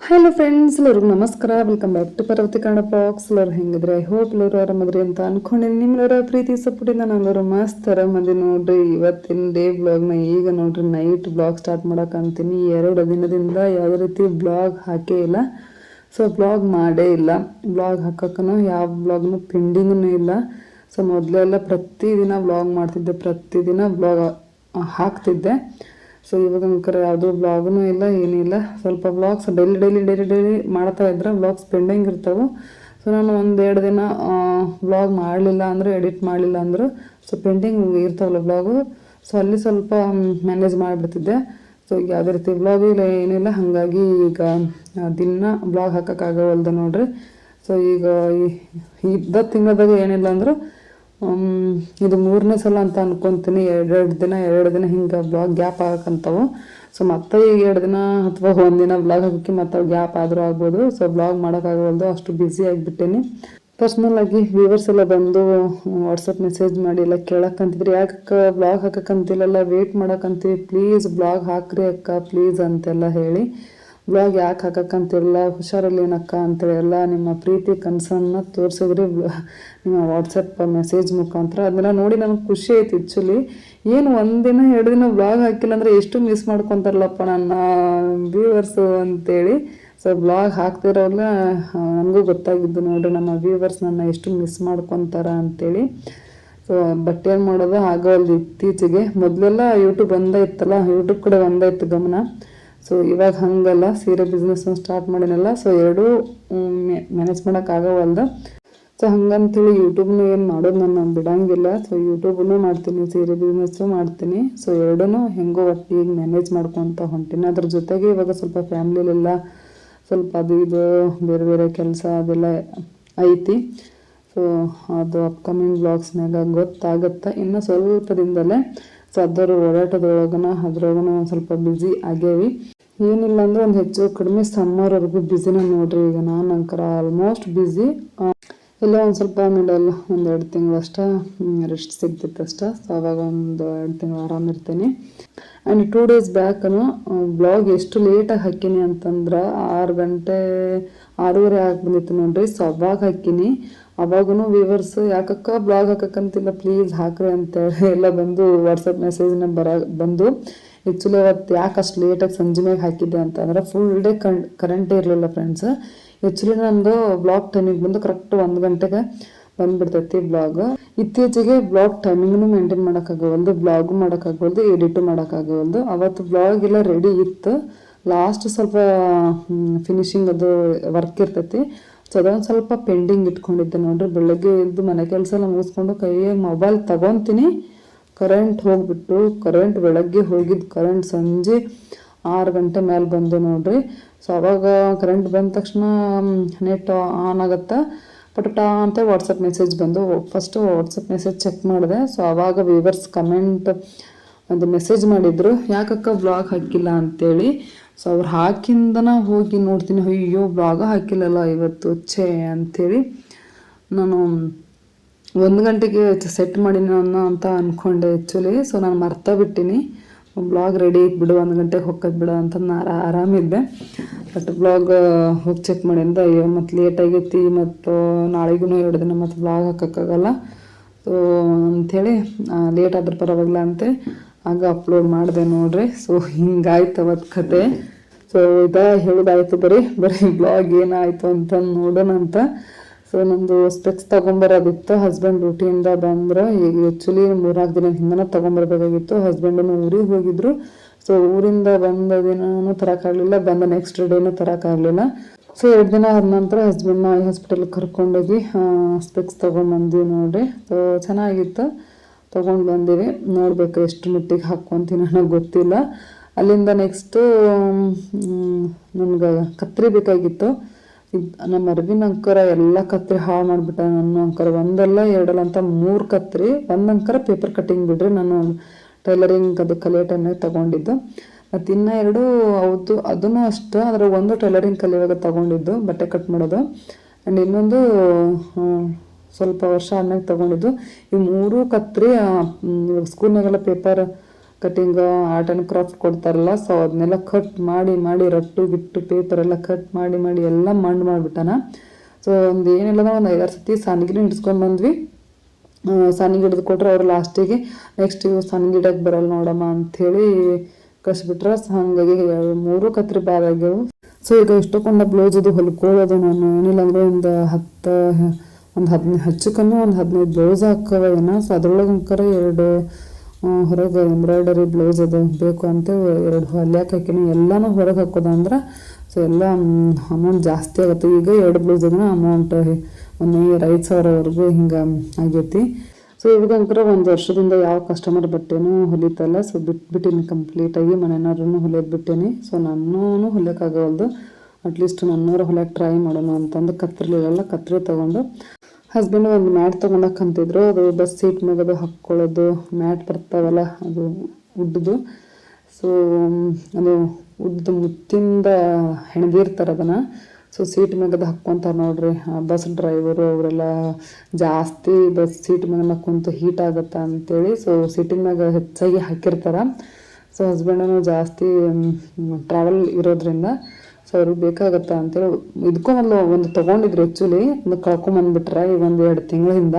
Hello friends ಎಲ್ಲರಿಗೂ ನಮಸ್ಕಾರ. Welcome back to Parvathi Kannada box ಎಲ್ಲರೂ ಹೆಂಗಿದ್ರೆ? ಐ ಹೋಪ್ ಎಲ್ಲರೂ ಆರಾಮದ್ರಿ ಅಂತ ಅನ್ಕೊಂಡಿನಿ. ನಿಮ್ಮೆಲ್ಲರ ಪ್ರೀತಿ ಸಪೋರ್ಟಿಂದ ನಾವೆಲ್ಲರೂ ಮಸ್ತ್ ಆರಾಮದಿ ನೋಡ್ರಿ. ಇವತ್ತಿನ ಡೇ ಬ್ಲಾಗ್ನ ಈಗ ನೋಡ್ರಿ ನೈಟ್ ಬ್ಲಾಗ್ ಸ್ಟಾರ್ಟ್ ಮಾಡೋಕ್ಕಂತೀನಿ ಎರಡು ದಿನದಿಂದ ಯಾವುದೇ ರೀತಿ ಬ್ಲಾಗ್ ಹಾಕೇ ಇಲ್ಲ. ಸೊ ಬ್ಲಾಗ್ ಮಾಡೇ ಇಲ್ಲ. ಬ್ಲಾಗ್ ಹಾಕಕ್ಕೂ ಯಾವ ಬ್ಲಾಗ್ನು ಪೆಂಡಿಂಗೂ ಇಲ್ಲ. ಸೊ ಮೊದಲೆಲ್ಲ ಪ್ರತಿದಿನ ಬ್ಲಾಗ್ ಮಾಡ್ತಿದ್ದೆ. ಪ್ರತಿದಿನ ಬ್ಲಾಗ್ ಹಾಕ್ತಿದ್ದೆ. ಸೊ ಇವಾಗ ಅಂಕರ ಯಾವುದೋ ಬ್ಲಾಗ್ನೂ ಇಲ್ಲ ಏನಿಲ್ಲ ಸ್ವಲ್ಪ blogs daily daily daily daily ಮಾಡ್ತಾ ಇದ್ರೆ ಬ್ಲಾಗ್ಸ್ ಪೆಂಡಿಂಗ್ ಇರ್ತವೆ. ಸೊ ನಾನು ಒಂದು ಎರಡು ದಿನ ಬ್ಲಾಗ್ ಮಾಡಲಿಲ್ಲ ಅಂದರೆ ಎಡಿಟ್ ಮಾಡಲಿಲ್ಲ ಅಂದರು. ಸೊ ಪೆಂಡಿಂಗ್ ಇರ್ತಾವಲ್ಲ ಬ್ಲಾಗು ಸೊ ಅಲ್ಲಿ ಸ್ವಲ್ಪ ಮ್ಯಾನೇಜ್ ಮಾಡಿಬಿಡ್ತಿದ್ದೆ. ಸೊ ಯಾವುದೇ ರೀತಿ ಬ್ಲಾಗ್ ಇಲ್ಲ ಏನಿಲ್ಲ ಹಾಗಾಗಿ ಈಗ ದಿನ ಬ್ಲಾಗ್ ಹಾಕೋಕ್ಕಾಗವಲ್ದು ನೋಡ್ರಿ. ಸೊ ಈಗ ಈ- ಇದ್ದ ತಿಂಗಳದಾಗ ಏನಿಲ್ಲ ಅಂದರೂ ಇದು ಮೂರನೇ ಸಲ ಅಂತ ಅನ್ಕೊಂತೀನಿ. ಎರಡೆರಡು ದಿನ, ಎರಡು ದಿನ ಹಿಂಗೆ ಬ್ಲಾಗ್ ಗ್ಯಾಪ್ ಆಗಕ್ಕಂತವು ಸೊ ಮತ್ತೆ ಈಗ ಎರಡು ದಿನ ಅಥವಾ ಒಂದಿನ ಬ್ಲಾಗ್ ಹಾಕಿ ಮತ್ತೆ ಗ್ಯಾಪ್ ಆದರೂ ಆಗ್ಬೋದು. ಸೊ ಬ್ಲಾಗ್ ಮಾಡೋಕ್ಕಾಗವಲ್ದು ಅಷ್ಟು ಬ್ಯುಸಿ ಆಗಿಬಿಟ್ಟೇನಿ. ಪರ್ಸ್ನಲ್ ಆಗಿ ವ್ಯೂವರ್ಸ್ ಎಲ್ಲ ಬಂದು ವಾಟ್ಸಪ್ ಮೆಸೇಜ್ ಮಾಡಿ ಎಲ್ಲ ಕೇಳಕ್ಕಂತಿದ್ರಿ ಯಾಕೆ ಬ್ಲಾಗ್ ಹಾಕಕ್ಕಂತಿಲ್ಲ ವೇಟ್ ಮಾಡೋಕ್ಕಂತೀವಿ ಪ್ಲೀಸ್ ಬ್ಲಾಗ್ ಹಾಕ್ರಿ ಅಕ್ಕ. ಪ್ಲೀಸ್ ಅಂತೆಲ್ಲ ಹೇಳಿ. ಬ್ಲಾಗ್ ಯಾಕೆ ಹಾಕಕ್ಕಂತಿರಲ್ಲ ಹುಷಾರಲ್ಲಿ ಏನಕ್ಕ ಅಂತೇಳಿ ಎಲ್ಲ ನಿಮ್ಮ ಪ್ರೀತಿ, ಕನಸನ್ನ ತೋರಿಸಿದ್ರಿ. ನಿಮ್ಮ ವಾಟ್ಸಪ್ ಮೆಸೇಜ್ ಮುಖಾಂತರ ಅದನ್ನೆಲ್ಲ ನೋಡಿ ನನಗೆ ಖುಷಿ ಆಯ್ತು ಆ್ಯಕ್ಚುಲಿ ಏನು ಒಂದಿನ, ಎರಡು ದಿನ ಬ್ಲಾಗ್ ಹಾಕಿಲ್ಲ ಅಂದರೆ ಎಷ್ಟು ಮಿಸ್ ಮಾಡ್ಕೊತಾರಲ್ಲಪ್ಪ ನನ್ನ ವ್ಯೂವರ್ಸು ಅಂತೇಳಿ. ಸೊ ಬ್ಲಾಗ್ ಹಾಕ್ತಿರೋಲ್ಲ ನನಗೂ ಗೊತ್ತಾಗಿದ್ದು ನೋಡ್ರಿ ನಮ್ಮ ವ್ಯೂವರ್ಸ್ ನನ್ನ ಎಷ್ಟು ಮಿಸ್ ಮಾಡ್ಕೊತಾರ ಅಂತೇಳಿ. ಸೊ ಬಟ್ ಏನು ಮಾಡೋದು, ಆಗೋಲ್ದು ಇತ್ತೀಚೆಗೆ. ಮೊದಲೆಲ್ಲ ಯೂಟ್ಯೂಬ್ ಒಂದೇ ಇತ್ತಲ್ಲ ಯೂಟ್ಯೂಬ್ ಕಡೆ ಒಂದೇ ಗಮನ. ಸೊ ಇವಾಗ ಹಂಗಲ್ಲ, ಸೀರೆ ಬಿಸ್ನೆಸ್ ಸ್ಟಾರ್ಟ್ ಮಾಡಿನಲ್ಲ ಸೊ ಎರಡೂ ಮ್ಯಾನೇಜ್ ಮಾಡೋಕ್ಕಾಗವಲ್ದ ಸೊ ಹಂಗಂತೇಳಿ ಯೂಟ್ಯೂಬ್ನು ಏನು ಮಾಡೋದು ನಾನು ಬಿಡಂಗಿಲ್ಲ. ಸೊ ಯೂಟ್ಯೂಬ್ನು ಮಾಡ್ತೀನಿ, ಸೀರೆ ಬಿಸ್ನೆಸ್ಸು ಮಾಡ್ತೀನಿ. ಸೊ ಎರಡೂ ಹೆಂಗೋ ಒಟ್ಟಿಗೆ ಮ್ಯಾನೇಜ್ ಮಾಡ್ಕೊತ ಹೊಂಟೀನಿ. ಅದ್ರ ಜೊತೆಗೆ ಇವಾಗ ಸ್ವಲ್ಪ ಫ್ಯಾಮ್ಲಿಲೆಲ್ಲ ಸ್ವಲ್ಪ ಅದು ಇದು, ಬೇರೆ ಬೇರೆ ಕೆಲಸ ಅದೆಲ್ಲ ಐತಿ. ಸೊ ಅದು ಅಪ್ಕಮಿಂಗ್ ಬ್ಲಾಗ್ಸ್ನಾಗ ಗೊತ್ತಾಗುತ್ತೆ. ಇನ್ನು ಸ್ವಲ್ಪ ದಿನದಲ್ಲೇ ಸೊ ಅದರ ಓಡಾಟದೊಳಗನ ಅದ್ರೊಳಗನ ಒಂದು ಸ್ವಲ್ಪ ಬ್ಯುಸಿ ಆಗೇವಿ ಏನಿಲ್ಲ ಅಂದ್ರೆ ಒಂದು ಹೆಚ್ಚು ಕಡಿಮೆ ಸಮ್ಮರ್ವರೆಗೂ ಬ್ಯುಸಿನ ನೋಡ್ರಿ ಈಗ ನಾನು ಅಂಕರ ಆಲ್ಮೋಸ್ಟ್ ಬ್ಯುಸಿ ಎಲ್ಲ ಒಂದು ಸ್ವಲ್ಪ ಮಿಡಲ್ ಒಂದು ಎರಡು ತಿಂಗಳು ಅಷ್ಟೇ ರೆಸ್ಟ್ ಸಿಗ್ತಿತ್ತು ಅಷ್ಟ. ಸೊ ಅವಾಗ ಒಂದು ಎರಡು ತಿಂಗಳು ಆರಾಮಿರ್ತೀನಿ ಆ್ಯಂಡ್ ಟೂ ಡೇಸ್ ಬ್ಯಾಕನು ಬ್ಲಾಗ್ ಎಷ್ಟು ಲೇಟಾಗಿ ಹಾಕೀನಿ ಅಂತಂದ್ರೆ ಆರು ಗಂಟೆ, ಆರೂವರೆ ಆಗಿ ಬಂದಿತ್ತು ನೋಡ್ರಿ. ಸೊ ಅವಾಗ ಹಾಕಿನಿ. ಅವಾಗೂ ವ್ಯೂವರ್ಸ್ ಯಾಕಕ್ಕ ಬ್ಲಾಗ್ ಹಾಕಕ್ಕಂತಿಲ್ಲ ಪ್ಲೀಸ್ ಹಾಕ್ರಿ ಅಂತೇಳಿ ಎಲ್ಲ ಬಂದು ವಾಟ್ಸಪ್ ಮೆಸೇಜ್ನ ಬರ, ಬಂದು. ಆ್ಯಕ್ಚುಲಿ ಅವತ್ತು ಯಾಕೆ ಅಷ್ಟು ಲೇಟಾಗಿ ಸಂಜೆ ಮ್ಯಾಗ ಹಾಕಿದ್ದೆ ಅಂತಂದ್ರೆ ಫುಲ್ ಡೇ ಕಣ್ ಕರೆಂಟೇ ಇರಲಿಲ್ಲ ಫ್ರೆಂಡ್ಸ್ ಆ್ಯಕ್ಚುಲಿ ನಂದು ಬ್ಲಾಗ್ ಟೈಮಿಂಗ್ ಬಂದು ಕರೆಕ್ಟ್ ಒಂದು ಗಂಟೆಗೆ ಬಂದ್ಬಿಡ್ತೈತಿ ಬ್ಲಾಗ್ ಇತ್ತೀಚೆಗೆ ಬ್ಲಾಗ್ ಟೈಮಿಂಗ್ನು ಮೇಂಟೈನ್ ಮಾಡೋಕ್ಕಾಗವಲ್ದು ಬ್ಲಾಗು ಮಾಡೋಕ್ಕಾಗವಲ್ದು ಎಡಿಟು ಮಾಡೋಕ್ಕಾಗವಲ್ದು. ಅವತ್ತು ಬ್ಲಾಗ್ ಎಲ್ಲ ರೆಡಿ ಇತ್ತು. ಲಾಸ್ಟ್ ಸ್ವಲ್ಪ ಫಿನಿಶಿಂಗ್ ಅದು ವರ್ಕ್ ಇರ್ತೈತಿ. ಸೊ ಅದೊಂದು ಸ್ವಲ್ಪ ಪೆಂಡಿಂಗ್ ಇಟ್ಕೊಂಡಿದ್ದೆ ನೋಡ್ರಿ. ಬೆಳಗ್ಗೆ ಎದ್ದು ಮನೆ ಕೆಲಸ ಎಲ್ಲ ಮುಗಿಸ್ಕೊಂಡು ಕೈಯಾಗ ಮೊಬೈಲ್ ತಗೊತೀನಿ. ಕರೆಂಟ್ ಹೋಗ್ಬಿಟ್ಟು ಕರೆಂಟ್ ಬೆಳಗ್ಗೆ ಹೋಗಿದ್ದ ಕರೆಂಟ್ ಸಂಜೆ ಆರು ಗಂಟೆ ಮೇಲೆ ಬಂದು ನೋಡ್ರಿ. ಸೊ ಅವಾಗ ಕರೆಂಟ್ ಬಂದ ತಕ್ಷಣ ನೆಟ್ ಆನ್ ಆಗುತ್ತಾ? ಪಟಟ ಅಂತ ವಾಟ್ಸಪ್ ಮೆಸೇಜ್ ಬಂದು ಫಸ್ಟು ವಾಟ್ಸಪ್ ಮೆಸೇಜ್ ಚೆಕ್ ಮಾಡಿದೆ. ಸೊ ಅವಾಗ ವೀವರ್ಸ್ ಕಮೆಂಟ್ ಒಂದು ಮೆಸೇಜ್ ಮಾಡಿದ್ರು. ಯಾಕಕ್ಕ ಬ್ಲಾಗ್ ಹಾಕಿಲ್ಲ ಅಂತೇಳಿ. ಸೊ ಅವ್ರು ಹಾಕಿಂದನ ಹೋಗಿ ನೋಡ್ತೀನಿ. ಅಯ್ಯೋ ಬ್ಲಾಗ ಹಾಕಿಲ್ಲಲ್ಲ ಇವತ್ತು, ಛೇ ಅಂಥೇಳಿ ನಾನು ಒಂದು ಗಂಟೆಗೆ ಸೆಟ್ ಮಾಡೀನಿ ಅನ್ನೋ ಅಂತ ಅಂದ್ಕೊಂಡೆ ಆ್ಯಕ್ಚುಲಿ ಸೊ ನಾನು ಮರ್ತಾ ಬಿಟ್ಟಿನಿ. ಬ್ಲಾಗ್ ರೆಡಿ ಬಿಡು, ಒಂದು ಗಂಟೆಗೆ ಹೋಗೋದು ಬಿಡು ಅಂತ ನಾನು ಆರಾಮಿದ್ದೆ. ಬಟ್ ಬ್ಲಾಗ್ ಹೋಗಿ ಚೆಕ್ ಮಾಡಿಂದ ಅಯ್ಯೋ ಮತ್ತು ಲೇಟ್ ಆಗೈತಿ ಮತ್ತು ನಾಳೆಗೂ ಎರಡು ದಿನ ಮತ್ತು ಬ್ಲಾಗ್ ಹಾಕೋಕ್ಕಾಗಲ್ಲ. ಸೊ ಅಂಥೇಳಿ ಲೇಟ್ ಆದ್ರೆ ಪರವಾಗಿಲ್ಲ ಅಂತೆ. ಆಗ ಅಪ್ಲೋಡ್ ಮಾಡಿದೆ ನೋಡ್ರಿ. ಸೊ ಹಿಂಗಾಯ್ತು ಅವತ್ತು ಕತೆ. ಸೊ ಇದ ಹೇಳೋದಾಯ್ತು ಬರೀ ಬರೀ ಬ್ಲಾಗ್ ಏನಾಯಿತು ಅಂತ ನೋಡೋಣ ಅಂತ ಸೊ ನಂದು ಸ್ಪೆಕ್ಸ್ ತೊಗೊಂಬರೋದಿತ್ತು. ಹಸ್ಬೆಂಡ್ ಡ್ಯೂಟಿಯಿಂದ ಬಂದ್ರೆ ಈಗ ಆ್ಯಕ್ಚುಲಿ ಮೂರ್ನಾಲ್ಕು ದಿನ ಹಿಂದನ ತೊಗೊಂಬರ್ಬೇಕಾಗಿತ್ತು. ಹಸ್ಬೆಂಡನು ಊರಿಗೆ ಹೋಗಿದ್ರು. ಸೊ ಊರಿಂದ ಬಂದ ದಿನನೂ ತರೋಕ್ಕಾಗಲಿಲ್ಲ ಬಂದ ನೆಕ್ಸ್ಟ್ ಡೇನೂ ತರೋಕ್ಕಾಗಲಿಲ್ಲ ಸೊ ಎರಡು ದಿನ ಆದ ನಂತರ ಹಸ್ಬೆಂಡ್ನ ಐ ಹಾಸ್ಪಿಟಲ್ಗೆ ಕರ್ಕೊಂಡೋಗಿ ಸ್ಪೆಕ್ಸ್ ತೊಗೊಂಬಂದ್ವಿ ನೋಡ್ರಿ ಸೊ ಚೆನ್ನಾಗಿತ್ತು. ತೊಗೊಂಡು ಬಂದಿವಿ. ನೋಡ್ಬೇಕು ಎಷ್ಟು ಮಟ್ಟಿಗೆ ಹಾಕ್ಕೊಂತೀನಿ ನನಗೆ ಗೊತ್ತಿಲ್ಲ. ಅಲ್ಲಿಂದ ನೆಕ್ಸ್ಟು ನನ್ಗೆ ಕತ್ರಿ ಬೇಕಾಗಿತ್ತು. ನಮ್ಮ ಅರವಿಂದ್ ಅಂಕರ ಎಲ್ಲ ಕತ್ರಿ ಹಾಳು ಮಾಡಿಬಿಟ್ಟ ನನ್ನ ಅಂಕರ. ಒಂದಲ್ಲ ಎರಡಲ್ಲ ಅಂತ ಮೂರು ಕತ್ರಿ, ಒಂದು ಅಂಕರ ಪೇಪರ್ ಕಟ್ಟಿಂಗ್ ಬಿಡ್ರಿ. ನಾನು ಟೈಲರಿಂಗ್ ಅದು ಕಲಿಯೋ ತಗೊಂಡಿದ್ದು. ಮತ್ತು ಇನ್ನ ಎರಡು ಹೌದು ಅದನ್ನು ಅಷ್ಟು ಅದರ ಒಂದು ಟೈಲರಿಂಗ್ ಕಲಿಯುವಾಗ ತಗೊಂಡಿದ್ದು, ಬಟ್ಟೆ ಕಟ್ ಮಾಡೋದು. ಆ್ಯಂಡ್ ಇನ್ನೊಂದು ಸ್ವಲ್ಪ ವರ್ಷ ಆದ್ಮೇಲೆ ತಗೊಂಡಿದ್ದು. ಈ ಮೂರು ಕತ್ರಿ ಸ್ಕೂಲ್ನಾಗೆಲ್ಲ paper cutting art and craft ಕೊಡ್ತಾರಲ್ಲ ಸೊ ಅದನ್ನೆಲ್ಲ ಕಟ್ ಮಾಡಿ ಮಾಡಿ, ರಟ್ಟು ಗಿಟ್ಟು ಪೇಪರ್ ಎಲ್ಲ ಕಟ್ ಮಾಡಿ ಮಾಡಿ ಎಲ್ಲ ಮಣ್ಣು ಮಾಡಿಬಿಟ್ಟಾನ. ಸೊ ಒಂದು ಏನಿಲ್ಲ ಒಂದು ಐದಾರು ಸತಿ ಸಾನಿಗಿನ ಹಿಡ್ಸ್ಕೊಂಡು ಬಂದ್ವಿ. ಸಣ್ಣ ಗಿಡದ ಕೊಟ್ಟರೆ ಅವ್ರು ಲಾಸ್ಟಿಗೆ ನೆಕ್ಸ್ಟ್ ಇವು ಸಣ್ಣ ಗಿಡಕ್ಕೆ ಬರಲ್ಲ ನೋಡಮ್ಮ ಅಂಥೇಳಿ ಕಳಿಸ್ಬಿಟ್ರೆ. ಹಾಗಾಗಿ ಮೂರು ಕತ್ರಿ ಬ್ಯಾರಾಗ್ಯವು ಸೊ ಈಗ ಇಷ್ಟಕ್ಕೊಂದು ಬ್ಲೌಸ್ ಇದು ಹೊಲ್ಕೊಳ್ಳೋದು ನಾನು. ಏನಿಲ್ಲ ಅಂದ್ರೆ ಒಂದು ಹತ್ತು, ಒಂದು ಹದಿನೈದು ಹಚ್ಚಕ್ಕನ್ನು ಒಂದು ಹದಿನೈದು ಬ್ಲೌಸ್ ಹಾಕವ ಏನೋ. ಸೊ ಅದ್ರೊಳಗೆ ಅಂಕರ ಎರಡು ಹೊರಗೆ ಎಂಬ್ರಾಯ್ಡರಿ ಬ್ಲೌಸ್ ಅದು ಬೇಕು ಅಂತ ಎರಡು ಹೊಲ್ಯಾಕೆ ಹಾಕಿನಿ? ಎಲ್ಲನೂ ಹೊರಗೆ ಹಾಕೋದು ಅಂದ್ರೆ ಸೊ ಎಲ್ಲ ಅಮೌಂಟ್ ಜಾಸ್ತಿ ಆಗುತ್ತೆ. ಈಗ ಎರಡು ಬ್ಲೌಸ್ ಅದನ್ನ ಅಮೌಂಟ್ ಒಂದು ಐದು ಸಾವಿರವರೆಗೂ ಹಿಂಗೆ ಆಗೈತಿ. ಸೊ ಇವಾಗ ಅಂಕರ ಒಂದು ವರ್ಷದಿಂದ ಯಾವ ಕಸ್ಟಮರ್ ಬಟ್ಟೆನೂ ಹೊಲಿತಲ್ಲ ಸೊ ಬಿಟ್ಬಿಟ್ಟಿನಿ ಕಂಪ್ಲೀಟಾಗಿ ಮನೆಯವ್ರನ್ನು ಹೊಲಿಯೋದು ಬಿಟ್ಟೇನಿ. ಸೊ ನನ್ನೂ ಹೊಲಿಯೋಕ್ಕಾಗವಲ್ದು ಅಟ್ಲೀಸ್ಟ್ ನನ್ನೂರು ಹೊಲಿಯೋಕೆ ಟ್ರೈ ಮಾಡೋಣ ಅಂತಂದು ಕತ್ರಿಲಿರಲ್ಲ ಕತ್ತರಿ ತೊಗೊಂಡು ಹಸ್ಬೆಂಡ್ ಒಂದು ಮ್ಯಾಟ್ ತೊಗೊಳಕ್ಕೆ ಅಂತಿದ್ರು. ಅದು ಬಸ್ ಸೀಟ್ ಮೇಲೆ ಅದು ಹಾಕ್ಕೊಳ್ಳೋದು. ಮ್ಯಾಟ್ ಬರ್ತಾವಲ್ಲ, ಅದು ಉಡ್ದು. ಸೊ ಅದು ಉದ್ದ ಮುತ್ತಿಂದ ಹೆಣ್ದಿರ್ತಾರೆ ಅದನ್ನು. ಸೊ ಸೀಟ್ ಮ್ಯಾಗ ಹಾಕ್ಕೊತಾರೆ ನೋಡ್ರಿ. ಆ ಬಸ್ ಡ್ರೈವರು ಅವರೆಲ್ಲ ಜಾಸ್ತಿ ಬಸ್ ಸೀಟ್ ಮೇಲೆ ಕುಂತು ಹೀಟ್ ಆಗುತ್ತಾ ಅಂತೇಳಿ ಸೊ ಸೀಟಿನ ಮ್ಯಾಗ ಹೆಚ್ಚಾಗಿ ಹಾಕಿರ್ತಾರೆ. ಸೊ ಹಸ್ಬೆಂಡನು ಜಾಸ್ತಿ ಟ್ರಾವೆಲ್ ಇರೋದ್ರಿಂದ ಸೊ ಅವ್ರಿಗೆ ಬೇಕಾಗತ್ತಾ ಅಂತೇಳಿ ಇದಕ್ಕೂ ಒಂದು ಒಂದು ತೊಗೊಂಡಿದ್ರು ಆ್ಯಕ್ಚುಲಿ ಒಂದು ಕಳ್ಕೊಂಬಂದ್ಬಿಟ್ರೆ ಈಗ ಒಂದು ಎರಡು ತಿಂಗಳಿಂದ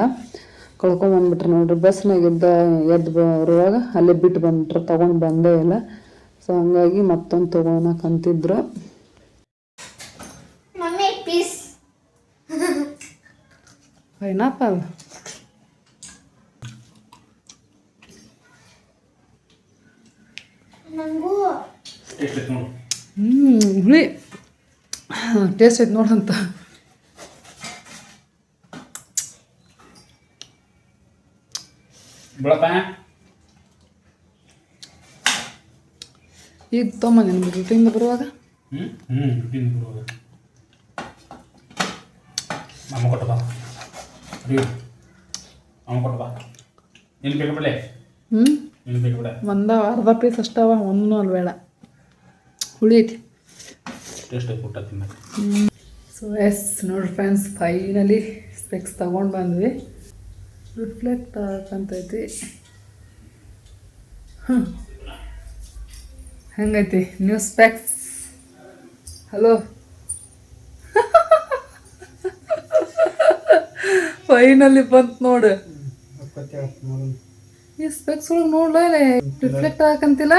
ಕಳ್ಕೊಂಬಂದ್ಬಿಟ್ರೆ ನೋಡ್ರಿ. ಬಸ್ನಾಗಿದ್ದ ಎದ್ದು ಬರುವಾಗ ಅಲ್ಲೇ ಬಿಟ್ಟು ಬಂದ್ಬಿಟ್ರೆ ತೊಗೊಂಡು ಬಂದೇ ಇಲ್ಲ. ಸೊ ಹಂಗಾಗಿ ಮತ್ತೊಂದು ತೊಗೊಳಕಂತಿದ್ರು ಪೈನಾಪಲ್ ನಂಗೂ ಎಷ್ಟು ನೋಡು ಹ್ಞೂ ಹುಳಿ ಟೇಸ್ಟ್ ಐತೆ ನೋಡಂತ ಈಗ ತಮ್ಮ ನಿಮ್ಗೆ ಡ್ಯೂಟಿಯಿಂದ ಬರುವಾಗ? ಅಮ್ಮ ಅಮ್ಮ ಬೇಕು ಬಿಡಲೆ? ಹ್ಞೂ ಒಂದ ಅರ್ಧ ಪೀಸ್ ಅಷ್ಟವ ಒಂದೂ ಅಲ್ವೇಳ ಹುಳಿ ಐತಿ. ಟೇಸ್ಟ್ ಎಷ್ಟು ಊಟ ತಿನ್ನಕ್ಕೆ ಸೊ ಎಸ್ ನೋಡಿ ಫ್ರೆಂಡ್ಸ್ ಫೈನಲಿ ಸ್ಪೆಕ್ಸ್ ತಗೊಂಡು ಬಂದ್ವಿ. ರಿಫ್ಲೆಕ್ಟ್ ಆಗಂತೈತಿ ಹ್ಞೂ ಹೆಂಗೈತಿ? ನ್ಯೂ ಸ್ಪೆಕ್ಸ್ ಹಲೋ ಫೈನಲಿ ಬಂತು ನೋಡು. ಈ ಸ್ಪೆಕ್ಸ್ ಒಳಗೆ ನೋಡ್ಲೇ ರಿಫ್ಲೆಕ್ಟ್ ಆಗಂತಿಲ್ಲ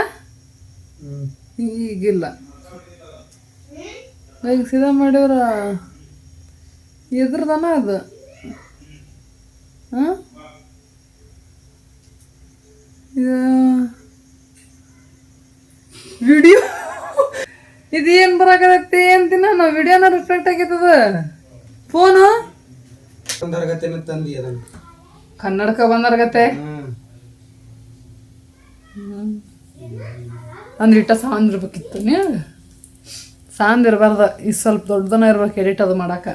ಈಗಿಲ್ಲ. ಈಗ ಸೀದಾ ಮಾಡಿದ್ರೆ ಎದ್ರದನ ಅದು. ಹಾಂ ಇದು ವಿಡಿಯೋ. ಇದೇನು ಬರಾಕತ್ತಿ ಅಂತಿನ? ನಾವು ವಿಡಿಯೋನ ರಿಫ್ಲೆಕ್ಟ್ ಆಗೈತದ ಫೋನು? ಕನ್ನಡಕ ಬಂದರ್ಗತ್ತೆ ಅಂದ್ರೆ ಇಟ್ಟ ಸಾಂದ್ ಇರ್ಬೇಕಿತ್ತು ನೀವು ಸಾಂದ್ ಇರಬಾರ್ದು, ಈ ಸ್ವಲ್ಪ ದೊಡ್ಡದನ ಇರ್ಬೇಕು ಎಡಿಟ್ ಅದು ಮಾಡಕ್ಕೆ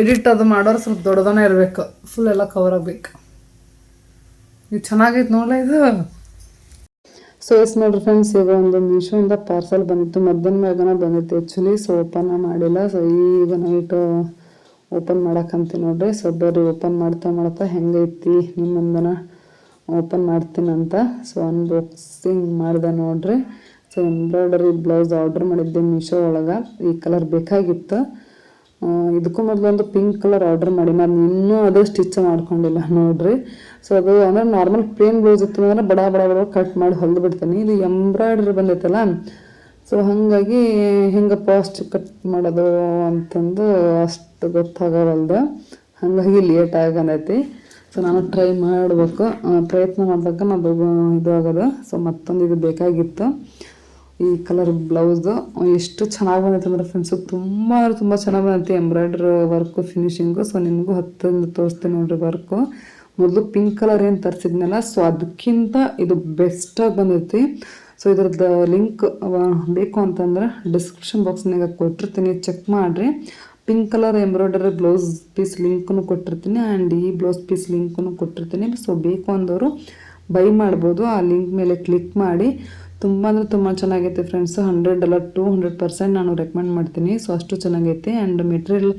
ಎಡಿಟ್ ಅದು ಮಾಡೋರು ಸ್ವಲ್ಪ ದೊಡ್ಡದನ ಇರಬೇಕು ಫುಲ್ ಎಲ್ಲ ಕವರ್ ಆಗ್ಬೇಕು. ಇದು ಚೆನ್ನಾಗೈತೆ ನೋಡ್ಲ ಇದು? ಸೊ ಎಸ್ ನೋಡ್ರಿ ಫ್ರೆಂಡ್ಸ್ ಈಗ ಒಂದು ಮೀಶೋಯಿಂದ ಪಾರ್ಸಲ್ ಬಂದಿತ್ತು. ಮಧ್ಯಾಹ್ನ ಮೇಲೆ ಬಂದಿತ್ತು. ಆ್ಯಕ್ಚುಲಿ ಸೊ ಓಪನ್ ಮಾಡಿಲ್ಲ. ಸೊ ಈಗ ನೈಟು ಓಪನ್ ಮಾಡಕ್ಕಂತೀನಿ ನೋಡ್ರಿ. ಸೊ ಬರ್ರಿ ಓಪನ್ ಮಾಡ್ತಾ ಮಾಡ್ತಾ ಹೆಂಗೈತಿ ನಿಮ್ಮಂದನ? ಓಪನ್ ಮಾಡ್ತೀನಂತ. ಸೊ ಅನ್ಬಾಕ್ಸಿಂಗ್ ಮಾಡಿದೆ ನೋಡ್ರಿ. ಸೊ ಎಂಬ್ರಾಯ್ಡರಿ ಬ್ಲೌಸ್ ಆರ್ಡ್ರ್ ಮಾಡಿದ್ದೆ ಮೀಶೋ ಒಳಗೆ. ಈ ಕಲರ್ ಬೇಕಾಗಿತ್ತು. ಇದಕ್ಕೂ ಮೊದಲು ಒಂದು ಪಿಂಕ್ ಕಲರ್ ಆರ್ಡರ್ ಮಾಡಿ. ನಾನು ಇನ್ನೂ ಅದು ಸ್ಟಿಚ್ ಮಾಡ್ಕೊಂಡಿಲ್ಲ ನೋಡ್ರಿ. ಸೊ ಅದು ಅಂದ್ರೆ ನಾರ್ಮಲ್ ಪ್ಲೇನ್ ಬ್ಲೌಸ್ ಇತ್ತು ಅಂದ್ರೆ ಬಡ ಬಡ ಬಡ ಕಟ್ ಮಾಡಿ ಹೊಲ್ದು ಬಿಡ್ತೀನಿ. ಇದು ಎಂಬ್ರಾಯ್ಡ್ರಿ ಬಂದೈತಲ್ಲ. ಸೊ ಹಾಗಾಗಿ ಹೆಂಗೆ ಪಾಸ್ಟ್ ಕಟ್ ಮಾಡೋದು ಅಂತಂದು ಅಷ್ಟು ಗೊತ್ತಾಗವಲ್ದು. ಹಾಗಾಗಿ ಲೇಟ್ ಆಗಂದೈತಿ ಸೊ ನಾನು ಟ್ರೈ ಮಾಡಬೇಕು. ಪ್ರಯತ್ನ ಮಾಡಿದಾಗ ನಾನು ಇದು ಆಗೋದು. ಸೊ ಮತ್ತೊಂದು ಇದು ಬೇಕಾಗಿತ್ತು. ಈ ಕಲರ್ ಬ್ಲೌಸು ಎಷ್ಟು ಚೆನ್ನಾಗಿ ಬಂದೈತೆ ಅಂದ್ರೆ ಫ್ರೆಂಡ್ಸು ತುಂಬ ಅಂದ್ರೆ ತುಂಬ ಚೆನ್ನಾಗಿ ಬಂದೈತೆ. ಎಂಬ್ರಾಯ್ಡ್ರಿ ವರ್ಕು ಫಿನಿಶಿಂಗು ಸೊ ನಿಮಗೂ ಹತ್ತೊಂದು ತೋರಿಸ್ತೀನಿ ನೋಡ್ರಿ ವರ್ಕು ಮೊದಲು ಪಿಂಕ್ ಕಲರ್ ಏನು ತರಿಸಿದ್ನಲ್ಲ ಸೊ ಅದಕ್ಕಿಂತ ಇದು ಬೆಸ್ಟಾಗಿ ಬಂದೈತಿ. ಸೊ ಇದ್ರದ್ದು ಲಿಂಕ್ ಬೇಕು ಅಂತಂದ್ರೆ ಡಿಸ್ಕ್ರಿಪ್ಷನ್ ಬಾಕ್ಸ್ನಾಗ ಕೊಟ್ಟಿರ್ತೀನಿ ಚೆಕ್ ಮಾಡಿರಿ. Pink colour embroidery blouse piece ಲಿಂಕನ್ನು ಕೊಟ್ಟಿರ್ತೀನಿ ಆ್ಯಂಡ್ ಈ ಬ್ಲೌಸ್ ಪೀಸ್ ಲಿಂಕನ್ನು ಕೊಟ್ಟಿರ್ತೀನಿ. ಸೊ ಬೇಕು ಅಂದವರು ಬೈ ಮಾಡ್ಬೋದು, ಆ ಲಿಂಕ್ ಮೇಲೆ ಕ್ಲಿಕ್ ಮಾಡಿ. ತುಂಬ ಅಂದರೆ ತುಂಬ ಚೆನ್ನಾಗೈತೆ ಫ್ರೆಂಡ್ಸು ಹಂಡ್ರೆಡ್ ಅಲ್ಲ ಟೂ ಹಂಡ್ರೆಡ್ ಪರ್ಸೆಂಟ್ ನಾನು ರೆಕಮೆಂಡ್ ಮಾಡ್ತೀನಿ. ಸೊ ಅಷ್ಟು ಚೆನ್ನಾಗೈತೆ. ಆ್ಯಂಡ್ ಮೆಟೀರಿಯಲ್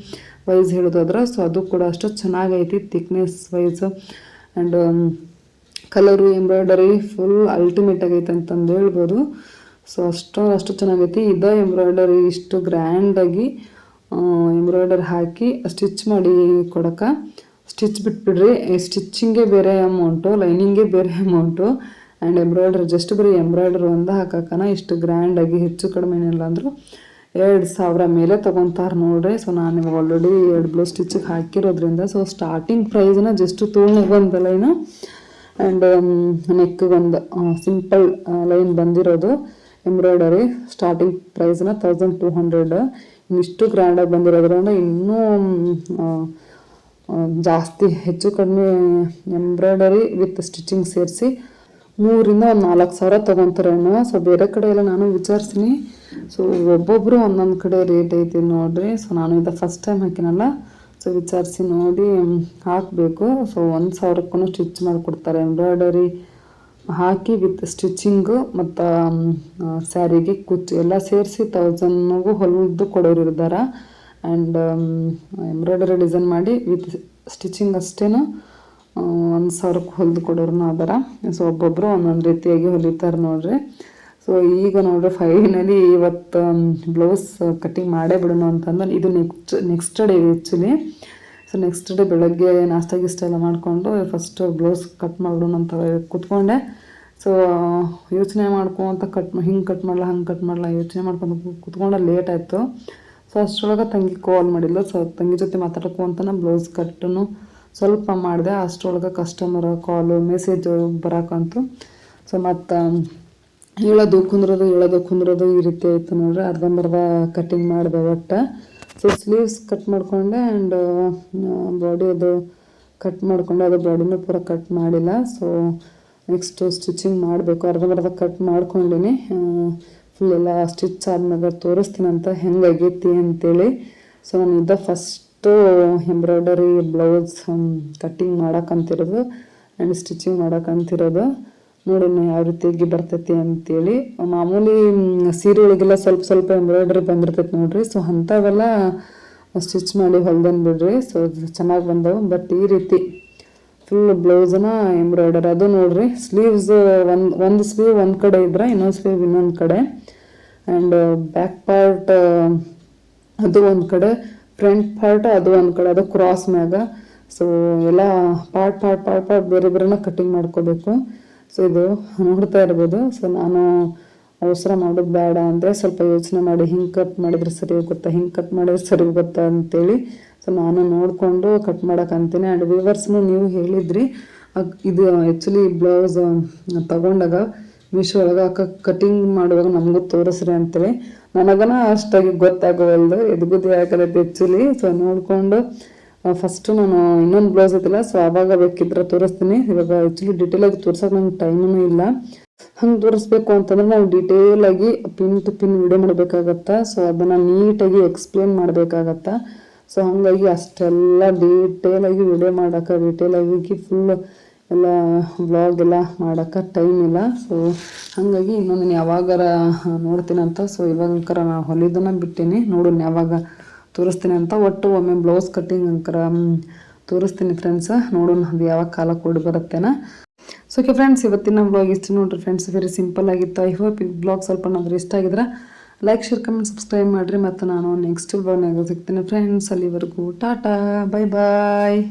ವೈಸ್ ಹೇಳೋದಾದ್ರೆ ಸೊ ಅದು ಕೂಡ ಅಷ್ಟು ಚೆನ್ನಾಗೈತಿ thickness wise and colour embroidery full ultimate ಆಗೈತೆ ಅಂತಂದು ಹೇಳ್ಬೋದು. ಸೊ ಅಷ್ಟು ಅಷ್ಟು ಚೆನ್ನಾಗೈತಿ. ಇದ ಎಂಬ್ರಾಯ್ಡರಿ ಇಷ್ಟು ಗ್ರ್ಯಾಂಡಾಗಿ ಎಂಬ್ರಾಯ್ಡರಿ ಹಾಕಿ ಸ್ಟಿಚ್ ಮಾಡಿ ಕೊಡೋಕೆ ಸ್ಟಿಚ್ ಬಿಟ್ಬಿಡ್ರಿ. ಸ್ಟಿಚ್ಚಿಂಗೇ ಬೇರೆ ಅಮೌಂಟು ಲೈನಿಂಗೇ ಬೇರೆ ಅಮೌಂಟು ಆ್ಯಂಡ್ ಎಂಬ್ರಾಯ್ಡ್ರಿ ಜಸ್ಟ್ ಬರೀ ಎಂಬ್ರಾಯ್ಡ್ರಿ ಒಂದು ಹಾಕಕ್ಕನ ಇಷ್ಟು ಗ್ರ್ಯಾಂಡಾಗಿ ಹೆಚ್ಚು ಕಡಿಮೆ ಏನಿಲ್ಲ ಅಂದರೂ ಎರಡು ಸಾವಿರ ಮೇಲೆ ತೊಗೊತಾರೆ ನೋಡ್ರಿ. ಸೊ ನಾನು ನಿಮ್ಗೆ ಆಲ್ರೆಡಿ ಎರಡು ಬ್ಲೌಸ್ ಸ್ಟಿಚಿಗೆ ಹಾಕಿರೋದ್ರಿಂದ ಸೊ ಸ್ಟಾರ್ಟಿಂಗ್ ಪ್ರೈಸ್ನ ಜಸ್ಟ್ ತೋಳಿಗೆ ಒಂದು ಲೈನು ಆ್ಯಂಡ್ ನೆಕ್ಗೊಂದು ಸಿಂಪಲ್ ಲೈನ್ ಬಂದಿರೋದು ಎಂಬ್ರಾಯ್ಡರಿ ಸ್ಟಾರ್ಟಿಂಗ್ ಪ್ರೈಸ್ನ ತೌಸಂಡ್ ಟೂ ಹಂಡ್ರೆಡ್ ಇನ್ನಿಷ್ಟು ಗ್ರ್ಯಾಂಡಾಗಿ ಬಂದಿರೋದ್ರಿಂದ ಇನ್ನೂ ಜಾಸ್ತಿ ಹೆಚ್ಚು ಕಡಿಮೆ ಎಂಬ್ರಾಯ್ಡರಿ ವಿತ್ ಸ್ಟಿಚಿಂಗ್ ಸೇರಿಸಿ ಮೂರಿಂದ ಒಂದು ನಾಲ್ಕು ಸಾವಿರ ತೊಗೊತಾರೇನೋ ಸೊ ಬೇರೆ ಕಡೆ ಎಲ್ಲ ನಾನು ವಿಚಾರಿಸ್ತೀನಿ. ಸೊ ಒಬ್ಬೊಬ್ಬರು ಒಂದೊಂದು ಕಡೆ ರೇಟ್ ಐತಿ ನೋಡಿರಿ. ಸೊ ನಾನು ಇದು ಫಸ್ಟ್ ಟೈಮ್ ಹಾಕಿನಲ್ಲ. ಸೊ ವಿಚಾರಿಸಿ ನೋಡಿ ಹಾಕಬೇಕು. ಸೊ ಒಂದು ಸಾವಿರಕ್ಕೂ ಸ್ಟಿಚ್ ಮಾಡಿಕೊಡ್ತಾರೆ. ಎಂಬ್ರಾಯ್ಡರಿ ಹಾಕಿ ವಿತ್ ಸ್ಟಿಚಿಂಗು ಮತ್ತು ಸ್ಯಾರಿಗೆ ಕುಚ್ಚು ಎಲ್ಲ ಸೇರಿಸಿ ತೌಸನ್ಗೂ ಹೊಲಿದು ಕೊಡೋರು ಇರ್ತಾರೆ ಆ್ಯಂಡ್ ಎಂಬ್ರಾಯ್ಡರಿ ಡಿಸೈನ್ ಮಾಡಿ ವಿತ್ ಸ್ಟಿಚಿಂಗ್ ಅಷ್ಟೇನು. ಒಂದು ಸಾವಿರಕ್ಕೆ ಹೊಲಿದು ಕೊಡೋರು ಅದರ ಸೊ ಒಬ್ಬೊಬ್ಬರು ಒಂದೊಂದು ರೀತಿಯಾಗಿ ಹೊಲಿತಾರೆ ನೋಡ್ರಿ. ಸೊ ಈಗ ನೋಡ್ರಿ ಫೈನಲಿ ಇವತ್ತು ಬ್ಲೌಸ್ ಕಟ್ಟಿಂಗ್ ಮಾಡೇ ಬಿಡೋಣ ಅಂತಂದ್ರೆ ಇದು next next day actually so next day ಬೆಳಗ್ಗೆ ನಾಷ್ಟ ಗಿಷ್ಟ ಎಲ್ಲ ಮಾಡಿಕೊಂಡು ಫಸ್ಟ್ ಬ್ಲೌಸ್ ಕಟ್ ಮಾಡೋಣ ಅಂತ ಕೂತ್ಕೊಂಡೆ. ಸೊ ಯೋಚನೆ ಮಾಡ್ಕೊಂತ ಕಟ್ ಹಿಂಗೆ ಕಟ್ ಮಾಡಲ್ಲ ಹಂಗೆ ಕಟ್ ಮಾಡಲ್ಲ ಯೋಚನೆ ಮಾಡ್ಕೊಂಡು ಕೂತ್ಕೊಂಡೆ ಲೇಟ್ ಆಯಿತು. ಸೊ ಅಷ್ಟರೊಳಗೆ ತಂಗಿ ಕಾಲ್ ಮಾಡಿಲ್ಲ ಸೊ ತಂಗಿ ಜೊತೆ ಮಾತಾಡ್ಕೊಂತನ ಬ್ಲೌಸ್ ಕಟ್ಟನು ಸ್ವಲ್ಪ ಮಾಡಿದೆ ಅಷ್ಟರೊಳಗೆ ಕಸ್ಟಮರ್ ಕಾಲು ಮೆಸೇಜ್ ಬರೋಕ್ಕಂತು ಸೊ ಮತ್ತು ಹೇಳೋದು, ಕುಂದ್ರೋದು ಹೇಳೋದು, ಕುಂದ್ರೋದು ಈ ರೀತಿ ಆಯಿತು ನೋಡ್ರಿ. ಅರ್ಧಂಬರ್ಧ ಕಟ್ಟಿಂಗ್ ಮಾಡಿದೆ ಒಟ್ಟು. ಸೊ ಸ್ಲೀವ್ಸ್ ಕಟ್ ಮಾಡಿಕೊಂಡೆ ಆ್ಯಂಡ್ ಬಾಡಿ ಅದು ಕಟ್ ಮಾಡಿಕೊಂಡೆ. ಅದು ಬಾಡಿನೂ ಪೂರ ಕಟ್ ಮಾಡಿಲ್ಲ. ಸೊ ನೆಕ್ಸ್ಟು ಸ್ಟಿಚಿಂಗ್ ಮಾಡಬೇಕು. ಅರ್ಧಂಬರ್ಧ ಕಟ್ ಮಾಡ್ಕೊಂಡಿನಿ. ಫುಲ್ ಎಲ್ಲ ಸ್ಟಿಚ್ ಆದ್ಮೇಲೆ ತೋರಿಸ್ತೀನಂತ ಹೆಂಗಾಗೈತಿ ಅಂತೇಳಿ. ಸೊ ನಾನು ಇದ್ದ ಫಸ್ಟು ಎಂಬ್ರಾಯ್ಡರಿ, ಬ್ಲೌಸ್ ಕಟ್ಟಿಂಗ್ ಮಾಡಕ್ಕಂತಿರೋದು ಆ್ಯಂಡ್ ಸ್ಟಿಚಿಂಗ್ ಮಾಡಕ್ಕಂತಿರೋದು ನೋಡೋಣ ಯಾವ ರೀತಿಯಾಗಿ ಬರ್ತೈತಿ ಅಂತೇಳಿ. ಮಾಮೂಲಿ ಸೀರೆ ಒಳಗೆಲ್ಲ ಸ್ವಲ್ಪ ಸ್ವಲ್ಪ ಎಂಬ್ರಾಯ್ಡ್ರಿ ಬಂದಿರ್ತೈತೆ ನೋಡಿರಿ. ಸೊ ಅಂಥವೆಲ್ಲ ಸ್ಟಿಚ್ ಮಾಡಿ ಬಿಡ್ರಿ ಸೊ ಚೆನ್ನಾಗಿ ಬಂದವು. ಬಟ್ ಈ ರೀತಿ ಫುಲ್ ಬ್ಲೌಸನ್ನ ಎಂಬ್ರಾಯ್ಡರ್. ಅದು ನೋಡಿರಿ ಸ್ಲೀವ್ಸ್ ಒಂದು ಒಂದು ಸ್ಲೀವ್ ಒಂದು ಕಡೆ ಇದ್ರೆ ಇನ್ನೊಂದು ಸ್ಲೀವ್ ಇನ್ನೊಂದು ಕಡೆ. ಆ್ಯಂಡ್ ಬ್ಯಾಕ್ ಪಾರ್ಟ್ ಅದು ಒಂದು ಕಡೆ. ಫ್ರಂಟ್ ಪಾರ್ಟ್ ಅದು ಒಂದು ಕಡೆ, ಅದು ಕ್ರಾಸ್ ಮ್ಯಾಗ. ಸೊ ಎಲ್ಲ ಪಾರ್ಟ್ ಪಾರ್ಟ್ ಪಾರ್ಟ್ ಪಾರ್ಟ್ ಬೇರೆ ಬೇರೆನ ಕಟಿಂಗ್ ಮಾಡ್ಕೋಬೇಕು. ಸೊ ಇದು ನೋಡ್ತಾ ಇರ್ಬೋದು. ಸೊ ನಾನು ಅವಸರ ಮಾಡೋದು ಬೇಡ ಅಂದರೆ ಸ್ವಲ್ಪ ಯೋಚನೆ ಮಾಡಿ, ಹಿಂಗೆ ಕಟ್ ಮಾಡಿದ್ರೆ ಸರಿ ಹೋಗುತ್ತಾ, ಹಿಂಗೆ ಕಟ್ ಮಾಡಿದ್ರೆ ಸರಿ ಹೋಗುತ್ತಾ ಅಂತೇಳಿ. ಸೊ ನಾನು ನೋಡಿಕೊಂಡು ಕಟ್ ಮಾಡೋಕ್ಕಂತೀನಿ ಆ್ಯಂಡ್ ವಿವರ್ಸ್ನು ನೀವು ಹೇಳಿದ್ರಿ. ಇದು ಆ್ಯಕ್ಚುಲಿ ಬ್ಲೌಸ್ ತಗೊಂಡಾಗ ಮೀಶೋ ಒಳಗೆ ಕಟಿಂಗ್ ಮಾಡುವಾಗ ನಮಗೂ ತೋರಿಸ್ರಿ ಅಂತೇಳಿ. ನನಗನ ಅಷ್ಟಾಗಿ ಗೊತ್ತಾಗವಲ್ದು ಎದ್ಗುದಿ ಹಾಕಲೈತಿ ಆ್ಯಕ್ಚುಲಿ ಸೊ ನೋಡಿಕೊಂಡು ಫಸ್ಟು ನಾನು ಇನ್ನೊಂದು ಬ್ಲೌಸ್ ಐತಿಲ್ಲ ಸೊ ಆವಾಗ ಬೇಕಿದ್ರೆ ತೋರಿಸ್ತೀನಿ. ಇವಾಗ ಆ್ಯಕ್ಚುಲಿ ಡೀಟೇಲಾಗಿ ತೋರ್ಸೋಕೆ ನಂಗೆ ಟೈಮೂ ಇಲ್ಲ. ಹಂಗೆ ತೋರಿಸ್ಬೇಕು ಅಂತಂದ್ರೆ ನಾವು ಡೀಟೇಲಾಗಿ ಪಿನ್ ಟು ಪಿನ್ ವಿಡಿಯೋ ಮಾಡಬೇಕಾಗತ್ತಾ ಸೊ ಅದನ್ನು ನೀಟಾಗಿ ಎಕ್ಸ್ಪ್ಲೇನ್ ಮಾಡಬೇಕಾಗತ್ತಾ. ಸೊ ಹಾಗಾಗಿ ಅಷ್ಟೆಲ್ಲ ಡೀಟೇಲಾಗಿ ವಿಡಿಯೋ ಮಾಡೋಕೆ ಡೀಟೇಲಾಗಿ ಫುಲ್ ಎಲ್ಲ ಬ್ಲಾಗ್ ಎಲ್ಲ ಮಾಡೋಕೆ ಟೈಮ್ ಇಲ್ಲ. ಸೊ ಹಾಗಾಗಿ ಇನ್ನೊಂದು ಯಾವಾಗಾರ ನೋಡ್ತೀನಂತ ಸೊ ಇವಾಗಂಕರ ನಾನು ಹೊಲಿದನ್ನು ಬಿಟ್ಟೀನಿ. ನೋಡೋಣ ಯಾವಾಗ ತೋರಿಸ್ತೀನಿ ಅಂತ. ಒಟ್ಟು ಒಮ್ಮೆ ಬ್ಲೌಸ್ ಕಟ್ಟಿಂಗ್ ಅಂಕರ ತೋರಿಸ್ತೀನಿ ಫ್ರೆಂಡ್ಸ್ ನೋಡೋಣ ಅದು ಯಾವಾಗ ಕಾಲ ಕೂಡಿ ಬರುತ್ತೇನ. ಸೊ ಓಕೆ ಫ್ರೆಂಡ್ಸ್ ಇವತ್ತಿನ ಬ್ಲಾಗ್ ಇಷ್ಟು ನೋಡ್ರಿ ಫ್ರೆಂಡ್ಸ್ ವೆರಿ ಸಿಂಪಲ್ ಆಗಿತ್ತು. ಐ ಹೋಪ್ ಈ ಬ್ಲಾಗ್ ಸ್ವಲ್ಪ ಏನಾದರೂ ಇಷ್ಟ ಆಗಿದ್ರೆ ಲೈಕ್ ಶೇರ್ ಕಮೆಂಟ್ ಸಬ್ಸ್ಕ್ರೈಬ್ ಮಾಡಿರಿ. ಮತ್ತು ನಾನು ನೆಕ್ಸ್ಟ್ ಬ್ಲಾಗ್ನಾಗ ಸಿಗ್ತೀನಿ ಫ್ರೆಂಡ್ಸ್ ಅಲ್ಲಿವರೆಗೂ ಟಾಟಾ ಬೈ ಬಾಯ್